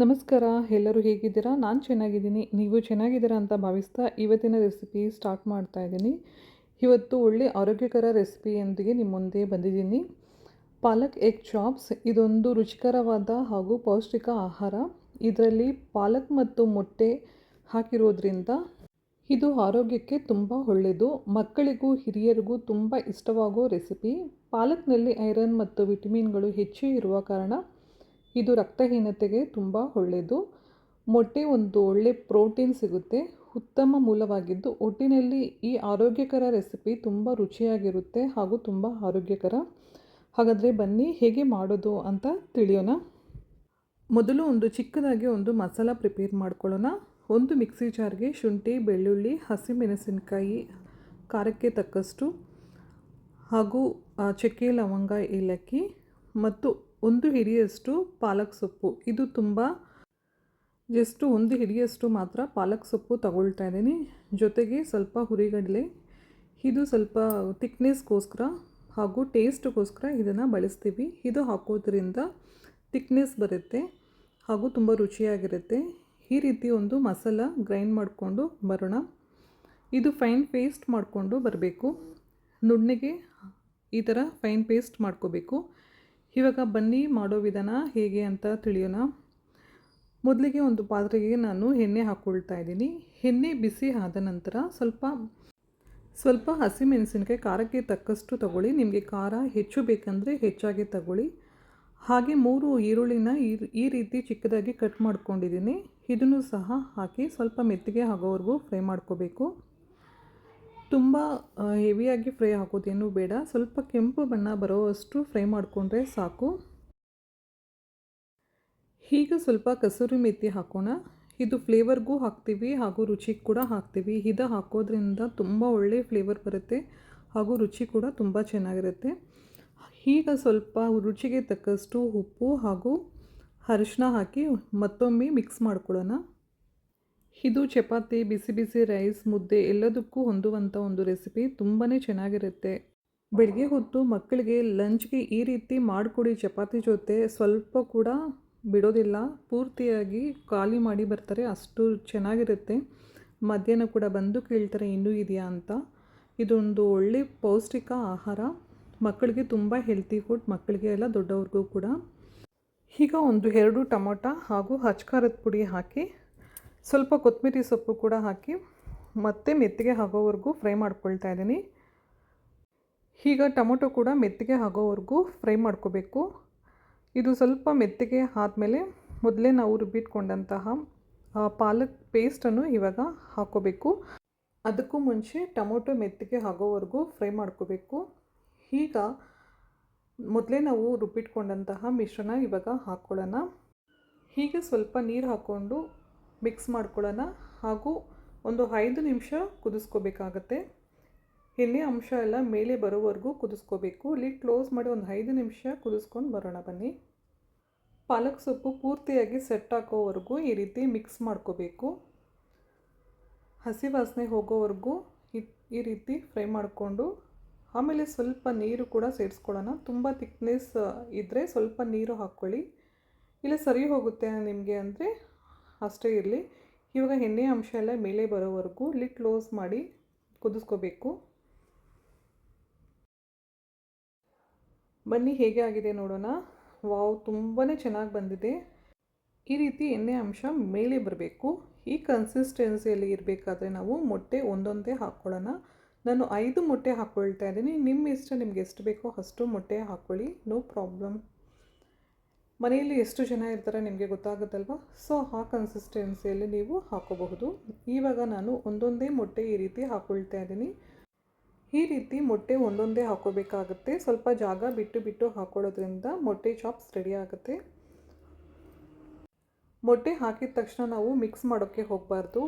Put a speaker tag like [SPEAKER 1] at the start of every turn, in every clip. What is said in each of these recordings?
[SPEAKER 1] ನಮಸ್ಕಾರ, ಎಲ್ಲರೂ ಹೇಗಿದ್ದೀರಾ? ನಾನು ಚೆನ್ನಾಗಿದ್ದೀನಿ. ನೀವು ಚೆನ್ನಾಗಿದ್ದೀರಾ ಅಂತ ಭಾವಿಸ್ತಾ ಇವತ್ತಿನ ರೆಸಿಪಿ ಸ್ಟಾರ್ಟ್ ಮಾಡ್ತಾ ಇದ್ದೀನಿ. ಇವತ್ತು ಒಳ್ಳೆ ಆರೋಗ್ಯಕರ ರೆಸಿಪಿಯೊಂದಿಗೆ ನಿಮ್ಮ ಮುಂದೆ ಬಂದಿದ್ದೀನಿ. ಪಾಲಕ್ ಎಗ್ ಚಾಪ್ಸ್, ಇದೊಂದು ರುಚಿಕರವಾದ ಹಾಗೂ ಪೌಷ್ಟಿಕ ಆಹಾರ. ಇದರಲ್ಲಿ ಪಾಲಕ್ ಮತ್ತು ಮೊಟ್ಟೆ ಹಾಕಿರೋದ್ರಿಂದ ಇದು ಆರೋಗ್ಯಕ್ಕೆ ತುಂಬ ಒಳ್ಳೆಯದು. ಮಕ್ಕಳಿಗೂ, ಹಿರಿಯರಿಗೂ ತುಂಬ ಇಷ್ಟವಾಗೋ ರೆಸಿಪಿ. ಪಾಲಕ್ನಲ್ಲಿ ಐರನ್ ಮತ್ತು ವಿಟಮಿನ್ಗಳು ಹೆಚ್ಚು ಇರುವ ಕಾರಣ ಇದು ರಕ್ತಹೀನತೆಗೆ ತುಂಬ ಒಳ್ಳೆಯದು. ಮೊಟ್ಟೆ ಒಂದು ಒಳ್ಳೆ ಪ್ರೋಟೀನ್ ಸಿಗುತ್ತೆ. ಉತ್ತಮ ಮೂಲವಾಗಿದ್ದು ಒಟ್ಟಿನಲ್ಲಿ ಈ ಆರೋಗ್ಯಕರ ರೆಸಿಪಿ ತುಂಬ ರುಚಿಯಾಗಿರುತ್ತೆ ಹಾಗೂ ತುಂಬ ಆರೋಗ್ಯಕರ. ಹಾಗಾದರೆ ಬನ್ನಿ ಹೇಗೆ ಮಾಡೋದು ಅಂತ ತಿಳಿಯೋಣ. ಮೊದಲು ಒಂದು ಚಿಕ್ಕದಾಗಿ ಒಂದು ಮಸಾಲ ಪ್ರಿಪೇರ್ ಮಾಡ್ಕೊಳ್ಳೋಣ. ಒಂದು ಮಿಕ್ಸಿ ಜಾರ್ಗೆ ಶುಂಠಿ, ಬೆಳ್ಳುಳ್ಳಿ, ಹಸಿಮೆಣಸಿನಕಾಯಿ, ಖಾರಕ್ಕೆ ತಕ್ಕಷ್ಟು ಹಾಗೂ ಚಕ್ಕೆ, ಲವಂಗ, ಏಲಕ್ಕಿ ಮತ್ತು ಒಂದು ಹಿಡಿಯಷ್ಟು ಪಾಲಕ್ ಸೊಪ್ಪು. ಇದು ತುಂಬ ಜಸ್ಟ್ ಒಂದು ಹಿಡಿಯಷ್ಟು ಮಾತ್ರ ಪಾಲಕ್ ಸೊಪ್ಪು ತಗೊಳ್ತಾ ಇದ್ದೀನಿ. ಜೊತೆಗೆ ಸ್ವಲ್ಪ ಹುರಿಗಡಲೆ, ಇದು ಸ್ವಲ್ಪ ತಿಕ್ನೆಸ್ಗೋಸ್ಕರ ಹಾಗೂ ಟೇಸ್ಟ್ಗೋಸ್ಕರ ಇದನ್ನು ಬಳಸ್ತೀವಿ. ಇದು ಹಾಕೋದ್ರಿಂದ ತಿಕ್ನೆಸ್ ಬರುತ್ತೆ ಹಾಗೂ ತುಂಬ ರುಚಿಯಾಗಿರುತ್ತೆ. ಈ ರೀತಿ ಒಂದು ಮಸಾಲ ಗ್ರೈಂಡ್ ಮಾಡಿಕೊಂಡು ಬರೋಣ. ಇದು ಫೈನ್ ಪೇಸ್ಟ್ ಮಾಡಿಕೊಂಡು ಬರಬೇಕು. ನುಣ್ಣಗೆ ಈ ಥರ ಫೈನ್ ಪೇಸ್ಟ್ ಮಾಡ್ಕೋಬೇಕು. ಇವಾಗ ಬನ್ನಿ ಮಾಡೋ ವಿಧಾನ ಹೇಗೆ ಅಂತ ತಿಳಿಯೋಣ. ಮೊದಲಿಗೆ ಒಂದು ಪಾತ್ರೆಗೆ ನಾನು ಎಣ್ಣೆ ಹಾಕ್ಕೊಳ್ತಾ ಇದ್ದೀನಿ. ಎಣ್ಣೆ ಬಿಸಿ ಆದ ನಂತರ ಸ್ವಲ್ಪ ಸ್ವಲ್ಪ ಹಸಿಮೆಣಸಿನಕಾಯಿ ಖಾರಕ್ಕೆ ತಕ್ಕಷ್ಟು ತಗೊಳ್ಳಿ. ನಿಮಗೆ ಖಾರ ಹೆಚ್ಚು ಬೇಕಂದರೆ ಹೆಚ್ಚಾಗಿ ತಗೊಳ್ಳಿ. ಹಾಗೆ ಮೂರು ಈರುಳ್ಳಿನ ಈ ರೀತಿ ಚಿಕ್ಕದಾಗಿ ಕಟ್ ಮಾಡ್ಕೊಂಡಿದ್ದೀನಿ. ಇದನ್ನು ಸಹ ಹಾಕಿ ಸ್ವಲ್ಪ ಮೆತ್ತಗೆ ಆಗೋವರೆಗೂ ಫ್ರೈ ಮಾಡ್ಕೋಬೇಕು. ತುಂಬ ಹೆವಿಯಾಗಿ ಫ್ರೈ ಹಾಕೋದೇನು ಬೇಡ. ಸ್ವಲ್ಪ ಕೆಂಪು ಬಣ್ಣ ಬರೋವಷ್ಟು ಫ್ರೈ ಮಾಡಿಕೊಂಡ್ರೆ ಸಾಕು. ಈಗ ಸ್ವಲ್ಪ ಕಸೂರಿ ಮೆಥಿ ಹಾಕೋಣ. ಇದು ಫ್ಲೇವರ್ಗೂ ಹಾಕ್ತೀವಿ ಹಾಗೂ ರುಚಿಗೆ ಕೂಡ ಹಾಕ್ತೀವಿ. ಇದು ಹಾಕೋದ್ರಿಂದ ತುಂಬ ಒಳ್ಳೆಯ ಫ್ಲೇವರ್ ಬರುತ್ತೆ ಹಾಗೂ ರುಚಿ ಕೂಡ ತುಂಬ ಚೆನ್ನಾಗಿರುತ್ತೆ. ಈಗ ಸ್ವಲ್ಪ ರುಚಿಗೆ ತಕ್ಕಷ್ಟು ಉಪ್ಪು ಹಾಗೂ ಅರಿಶಿನ ಹಾಕಿ ಮತ್ತೊಮ್ಮೆ ಮಿಕ್ಸ್ ಮಾಡ್ಕೊಳ್ಳೋಣ ಇದು ಚಪಾತಿ, ಬಿಸಿ ಬಿಸಿ ರೈಸ್, ಮುದ್ದೆ ಎಲ್ಲದಕ್ಕೂ ಹೊಂದುವಂಥ ಒಂದು ರೆಸಿಪಿ ತುಂಬಾ ಚೆನ್ನಾಗಿರುತ್ತೆ. ಬೆಳಗ್ಗೆ ಹೊತ್ತು ಮಕ್ಕಳಿಗೆ ಲಂಚ್ಗೆ ಈ ರೀತಿ ಮಾಡಿಕೊಡಿ ಚಪಾತಿ ಜೊತೆ ಸ್ವಲ್ಪ ಕೂಡ ಬಿಡೋದಿಲ್ಲ. ಪೂರ್ತಿಯಾಗಿ ಖಾಲಿ ಮಾಡಿ ಬರ್ತಾರೆ, ಅಷ್ಟು ಚೆನ್ನಾಗಿರುತ್ತೆ. ಮಧ್ಯಾಹ್ನ ಕೂಡ ಬಂದು ಕೇಳ್ತಾರೆ, ಇನ್ನೂ ಇದೆಯಾ? ಅಂತ. ಇದೊಂದು ಒಳ್ಳೆ ಪೌಷ್ಟಿಕ ಆಹಾರ. ಮಕ್ಕಳಿಗೆ ತುಂಬ ಹೆಲ್ತಿ ಫುಡ್ ಮಕ್ಕಳಿಗೆ ಎಲ್ಲ ದೊಡ್ಡವ್ರಿಗೂ ಕೂಡ. ಈಗ ಒಂದು ಎರಡು ಟೊಮೊಟ ಹಾಗೂ ಹಚ್ಕಾರದ ಪುಡಿ ಹಾಕಿ ಸ್ವಲ್ಪ ಕೊತ್ತಂಬರಿ ಸೊಪ್ಪು ಕೂಡ ಹಾಕಿ ಮತ್ತೆ ಮೆತ್ತಿಗೆ ಆಗೋವರೆಗೂ ಫ್ರೈ ಮಾಡ್ಕೊಳ್ತಾ ಇದ್ದೀನಿ. ಈಗ ಟೊಮೊಟೊ ಕೂಡ ಮೆತ್ತಿಗೆ ಆಗೋವರೆಗೂ ಫ್ರೈ ಮಾಡ್ಕೋಬೇಕು. ಇದು ಸ್ವಲ್ಪ ಮೆತ್ತಿಗೆ ಆದಮೇಲೆ ಮೊದಲೇ ನಾವು ರುಬ್ಬಿಟ್ಕೊಂಡಂತಹ ಪಾಲಕ್ ಪೇಸ್ಟನ್ನು ಇವಾಗ ಹಾಕೋಬೇಕು. ಅದಕ್ಕೂ ಮುಂಚೆ ಟೊಮೊಟೊ ಮೆತ್ತಿಗೆ ಆಗೋವರೆಗೂ ಫ್ರೈ ಮಾಡ್ಕೋಬೇಕು. ಈಗ ಮೊದಲೇ ನಾವು ರುಬ್ಬಿಟ್ಕೊಂಡಂತಹ ಮಿಶ್ರಣ ಇವಾಗ ಹಾಕ್ಕೊಳ್ಳೋಣ ಹೀಗೆ ಸ್ವಲ್ಪ ನೀರು ಹಾಕ್ಕೊಂಡು ಮಿಕ್ಸ್ ಮಾಡ್ಕೊಳ್ಳೋಣ ಹಾಗೂ ಒಂದು ಐದು ನಿಮಿಷ ಕುದಿಸ್ಕೋಬೇಕಾಗತ್ತೆ. ಎಣ್ಣೆ ಅಂಶ ಎಲ್ಲ ಮೇಲೆ ಬರೋವರೆಗೂ ಕುದಿಸ್ಕೋಬೇಕು. ಲಿಡ್ ಕ್ಲೋಸ್ ಮಾಡಿ ಒಂದು ಐದು ನಿಮಿಷ ಕುದಿಸ್ಕೊಂಡು ಬರೋಣ ಬನ್ನಿ. ಪಾಲಕ್ ಸೊಪ್ಪು ಪೂರ್ತಿಯಾಗಿ ಸೆಟ್ ಹಾಕೋವರೆಗೂ ಈ ರೀತಿ ಮಿಕ್ಸ್ ಮಾಡ್ಕೋಬೇಕು. ಹಸಿ ವಾಸನೆ ಹೋಗೋವರೆಗೂ ಈ- ಈ ರೀತಿ ಫ್ರೈ ಮಾಡಿಕೊಂಡು ಆಮೇಲೆ ಸ್ವಲ್ಪ ನೀರು ಕೂಡ ಸೇರಿಸ್ಕೊಳ್ಳೋಣ. ತುಂಬ ತಿಕ್ನೆಸ್ ಇದ್ದರೆ ಸ್ವಲ್ಪ ನೀರು ಹಾಕ್ಕೊಳ್ಳಿ. ಇಲ್ಲ ಸರಿ ಹೋಗುತ್ತೆ ನಿಮಗೆ ಅಂದರೆ ಅಷ್ಟೇ ಇರಲಿ. ಇವಾಗ ಎಣ್ಣೆ ಅಂಶ ಎಲ್ಲ ಮೇಲೆ ಬರೋವರೆಗೂ ಲಿಡ್ ಕ್ಲೋಸ್ ಮಾಡಿ ಕುದಿಸ್ಕೋಬೇಕು. ಬನ್ನಿ, ಹೇಗೆ ಆಗಿದೆ ನೋಡೋಣ. ವಾವ್ ತುಂಬಾ ಚೆನ್ನಾಗಿ ಬಂದಿದೆ. ಈ ರೀತಿ ಎಣ್ಣೆ ಅಂಶ ಮೇಲೆ ಬರಬೇಕು. ಈ ಕನ್ಸಿಸ್ಟೆನ್ಸಿಯಲ್ಲಿ ಇರಬೇಕಾದ್ರೆ ನಾವು ಮೊಟ್ಟೆ ಒಂದೊಂದೇ ಹಾಕ್ಕೊಳ್ಳೋಣ ನಾನು ಐದು ಮೊಟ್ಟೆ ಹಾಕ್ಕೊಳ್ತಾ ಇದ್ದೀನಿ. ನಿಮ್ಮ ಇಷ್ಟ, ನಿಮ್ಗೆ ಎಷ್ಟು ಬೇಕೋ ಅಷ್ಟು ಮೊಟ್ಟೆ ಹಾಕ್ಕೊಳ್ಳಿ ನೋ ಪ್ರಾಬ್ಲಮ್ ಮನೆಯಲ್ಲಿ ಎಷ್ಟು ಜನ ಇರ್ತಾರೆ ನಿಮಗೆ ಗೊತ್ತಾಗುತ್ತಲ್ವ? ಸೊ ಆ ಕನ್ಸಿಸ್ಟೆನ್ಸಿಯಲ್ಲಿ ನೀವು ಹಾಕೋಬಹುದು. ಇವಾಗ ನಾನು ಒಂದೊಂದೇ ಮೊಟ್ಟೆ ಈ ರೀತಿ ಹಾಕ್ಕೊಳ್ತಾ ಇದ್ದೀನಿ. ಈ ರೀತಿ ಮೊಟ್ಟೆ ಒಂದೊಂದೇ ಹಾಕೋಬೇಕಾಗುತ್ತೆ. ಸ್ವಲ್ಪ ಜಾಗ ಬಿಟ್ಟು ಬಿಟ್ಟು ಹಾಕೊಳ್ಳೋದ್ರಿಂದ ಮೊಟ್ಟೆ ಚಾಪ್ಸ್ ರೆಡಿ ಆಗುತ್ತೆ. ಮೊಟ್ಟೆ ಹಾಕಿದ ತಕ್ಷಣ ನಾವು ಮಿಕ್ಸ್ ಮಾಡೋಕ್ಕೆ ಹೋಗಬಾರ್ದು.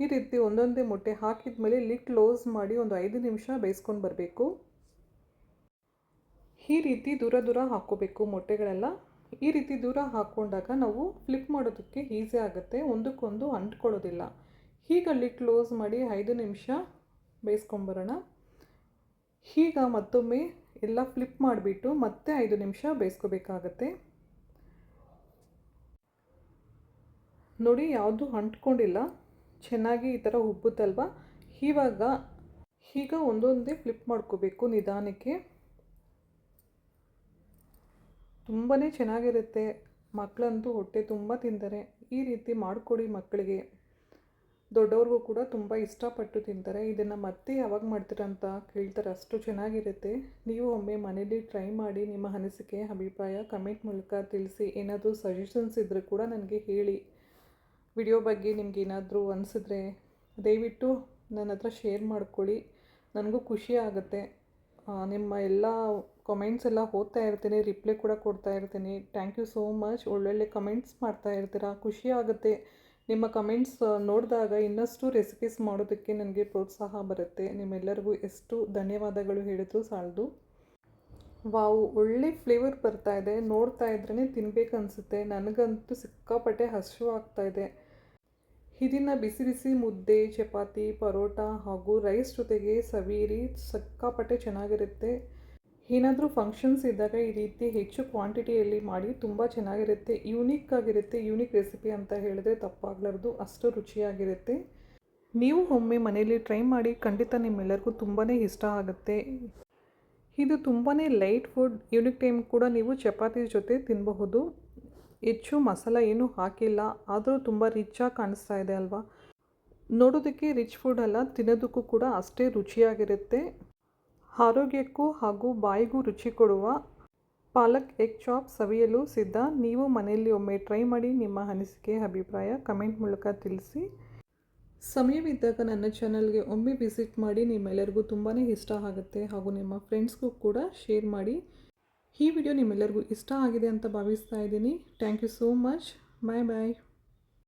[SPEAKER 1] ಈ ರೀತಿ ಒಂದೊಂದೇ ಮೊಟ್ಟೆ ಹಾಕಿದ ಮೇಲೆ ಲಿಡ್ ಕ್ಲೋಸ್ ಮಾಡಿ ಒಂದು ಐದು ನಿಮಿಷ ಬೇಯಿಸ್ಕೊಂಡು ಬರಬೇಕು. ಈ ರೀತಿ ದೂರ ದೂರ ಹಾಕೋಬೇಕು ಮೊಟ್ಟೆಗಳೆಲ್ಲ. ಈ ರೀತಿ ದೂರ ಹಾಕ್ಕೊಂಡಾಗ ನಾವು ಫ್ಲಿಪ್ ಮಾಡೋದಕ್ಕೆ ಈಸಿ ಆಗುತ್ತೆ, ಒಂದಕ್ಕೊಂದು ಅಂಟ್ಕೊಳ್ಳೋದಿಲ್ಲ. ಹೀಗಲ್ಲಿ ಕ್ಲೋಸ್ ಮಾಡಿ ಐದು ನಿಮಿಷ ಬೇಯಿಸ್ಕೊಂಬರೋಣ. ಈಗ ಮತ್ತೊಮ್ಮೆ ಎಲ್ಲ ಫ್ಲಿಪ್ ಮಾಡಿಬಿಟ್ಟು ಮತ್ತೆ ಐದು ನಿಮಿಷ ಬೇಯಿಸ್ಕೋಬೇಕಾಗತ್ತೆ. ನೋಡಿ, ಯಾವುದು ಅಂಟ್ಕೊಂಡಿಲ್ಲ. ಚೆನ್ನಾಗಿ ಈ ಥರ ಉಬ್ಬುತ್ತಲ್ವ? ಇವಾಗ ಈಗ ಒಂದೊಂದೇ ಫ್ಲಿಪ್ ಮಾಡ್ಕೋಬೇಕು ನಿಧಾನಕ್ಕೆ. ತುಂಬಾ ಚೆನ್ನಾಗಿರುತ್ತೆ. ಮಕ್ಕಳಂತೂ ಹೊಟ್ಟೆ ತುಂಬ ತಿಂತಾರೆ. ಈ ರೀತಿ ಮಾಡಿಕೊಡಿ ಮಕ್ಕಳಿಗೆ. ದೊಡ್ಡವ್ರಿಗೂ ಕೂಡ ತುಂಬ ಇಷ್ಟಪಟ್ಟು ತಿಂತಾರೆ. ಇದನ್ನು ಮತ್ತೆ ಯಾವಾಗ ಮಾಡ್ತೀರಾ ಅಂತ ಕೇಳ್ತಾರೆ. ಅಷ್ಟು ಚೆನ್ನಾಗಿರುತ್ತೆ. ನೀವು ಒಮ್ಮೆ ಮನೇಲಿ ಟ್ರೈ ಮಾಡಿ ನಿಮ್ಮ ಅನಿಸಿಕೆ, ಅಭಿಪ್ರಾಯ ಕಮೆಂಟ್ ಮೂಲಕ ತಿಳಿಸಿ. ಏನಾದರೂ ಸಜೆಷನ್ಸ್ ಇದ್ದರೆ ಕೂಡ ನನಗೆ ಹೇಳಿ. ವಿಡಿಯೋ ಬಗ್ಗೆ ನಿಮ್ಗೆ ಏನಾದರೂ ಅನಿಸಿದ್ರೆ ದಯವಿಟ್ಟು ನನ್ನ ಹತ್ರ ಶೇರ್ ಮಾಡ್ಕೊಳ್ಳಿ. ನನಗೂ ಖುಷಿ ಆಗುತ್ತೆ. ನಿಮ್ಮ ಎಲ್ಲ ಕಮೆಂಟ್ಸ್ ಎಲ್ಲ ಓದ್ತಾ ಇರ್ತೀನಿ ರಿಪ್ಲೈ ಕೂಡ ಕೊಡ್ತಾ ಇರ್ತೀನಿ. ಥ್ಯಾಂಕ್ ಯು ಸೋ ಮಚ್ ಒಳ್ಳೊಳ್ಳೆ ಕಮೆಂಟ್ಸ್ ಮಾಡ್ತಾ ಇರ್ತೀರಾ? ಖುಷಿ ಆಗುತ್ತೆ. ನಿಮ್ಮ ಕಮೆಂಟ್ಸ್ ನೋಡಿದಾಗ ಇನ್ನಷ್ಟು ರೆಸಿಪೀಸ್ ಮಾಡೋದಕ್ಕೆ ನನಗೆ ಪ್ರೋತ್ಸಾಹ ಬರುತ್ತೆ. ನಿಮ್ಮೆಲ್ಲರಿಗೂ ಎಷ್ಟು ಧನ್ಯವಾದಗಳು ಹೇಳಿದ್ರು ಸಾಲದು. ವಾವ್ ಒಳ್ಳೆ ಫ್ಲೇವರ್ ಬರ್ತಾ ಇದೆ. ನೋಡ್ತಾ ಇದ್ರೇ ತಿನ್ಬೇಕನ್ಸುತ್ತೆ ನನಗಂತೂ ಸಿಕ್ಕಾಪಟ್ಟೆ ಹಸಿವು ಇದೆ. ಇದನ್ನು ಬಿಸಿ ಬಿಸಿ ಮುದ್ದೆ, ಚಪಾತಿ, ಪರೋಟ ಹಾಗೂ ರೈಸ್ ಜೊತೆಗೆ ಸವೀರಿ ಸಿಕ್ಕಾಪಟ್ಟೆ ಚೆನ್ನಾಗಿರುತ್ತೆ. ಏನಾದರೂ ಫಂಕ್ಷನ್ಸ್ ಇದ್ದಾಗ ಈ ರೀತಿ ಹೆಚ್ಚು ಕ್ವಾಂಟಿಟಿಯಲ್ಲಿ ಮಾಡಿ ತುಂಬ ಚೆನ್ನಾಗಿರುತ್ತೆ ಯೂನಿಕ್ ಆಗಿರುತ್ತೆ ಯೂನಿಕ್ ರೆಸಿಪಿ ಅಂತ ಹೇಳಿದ್ರೆ ತಪ್ಪಾಗಲಾರ್ದು, ಅಷ್ಟು ರುಚಿಯಾಗಿರುತ್ತೆ. ನೀವು ಒಮ್ಮೆ ಮನೆಯಲ್ಲಿ ಟ್ರೈ ಮಾಡಿ ಖಂಡಿತ ನಿಮ್ಮೆಲ್ಲರಿಗೂ ತುಂಬಾ ಇಷ್ಟ ಆಗುತ್ತೆ. ಇದು ತುಂಬಾ ಲೈಟ್ ಫುಡ್ ಯೂನಿಕ್ ಟೈಮ್ ಕೂಡ ನೀವು ಚಪಾತಿ ಜೊತೆ ತಿನ್ನಬಹುದು ಹೆಚ್ಚು ಮಸಾಲ ಏನೂ ಹಾಕಿಲ್ಲ, ಆದರೂ ತುಂಬ ರಿಚಾಗಿ ಕಾಣಿಸ್ತಾ ಇದೆ ಅಲ್ವಾ? ನೋಡೋದಕ್ಕೆ ರಿಚ್ ಫುಡ್ ಅಲ್ಲ, ತಿನ್ನೋದಕ್ಕೂ ಕೂಡ ಅಷ್ಟೇ ರುಚಿಯಾಗಿರುತ್ತೆ. ಆರೋಗ್ಯಕ್ಕೂ ಹಾಗೂ ಬಾಯಿಗೂ ರುಚಿ ಕೊಡುವ ಪಾಲಕ್ ಎಗ್ ಚಾಪ್ ಸವಿಯಲು ಸಿದ್ಧ. ನೀವು ಮನೆಯಲ್ಲಿ ಒಮ್ಮೆ ಟ್ರೈ ಮಾಡಿ ನಿಮ್ಮ ಅನಿಸಿಕೆ, ಅಭಿಪ್ರಾಯ ಕಮೆಂಟ್ ಮೂಲಕ ತಿಳಿಸಿ. ಸಮಯವಿದ್ದಾಗ ನನ್ನ ಚಾನಲ್ಗೆ ಒಮ್ಮೆ ವಿಸಿಟ್ ಮಾಡಿ ನಿಮ್ಮೆಲ್ಲರಿಗೂ ತುಂಬಾ ಇಷ್ಟ ಆಗುತ್ತೆ ಹಾಗೂ ನಿಮ್ಮ ಫ್ರೆಂಡ್ಸ್ಗೂ ಕೂಡ ಶೇರ್ ಮಾಡಿ. ಈ ವಿಡಿಯೋ ನಿಮ್ಮೆಲ್ಲರಿಗೂ ಇಷ್ಟ ಆಗಿದೆ ಅಂತ ಭಾವಿಸ್ತಾ ಇದ್ದೀನಿ. Thank you so much. Bye bye.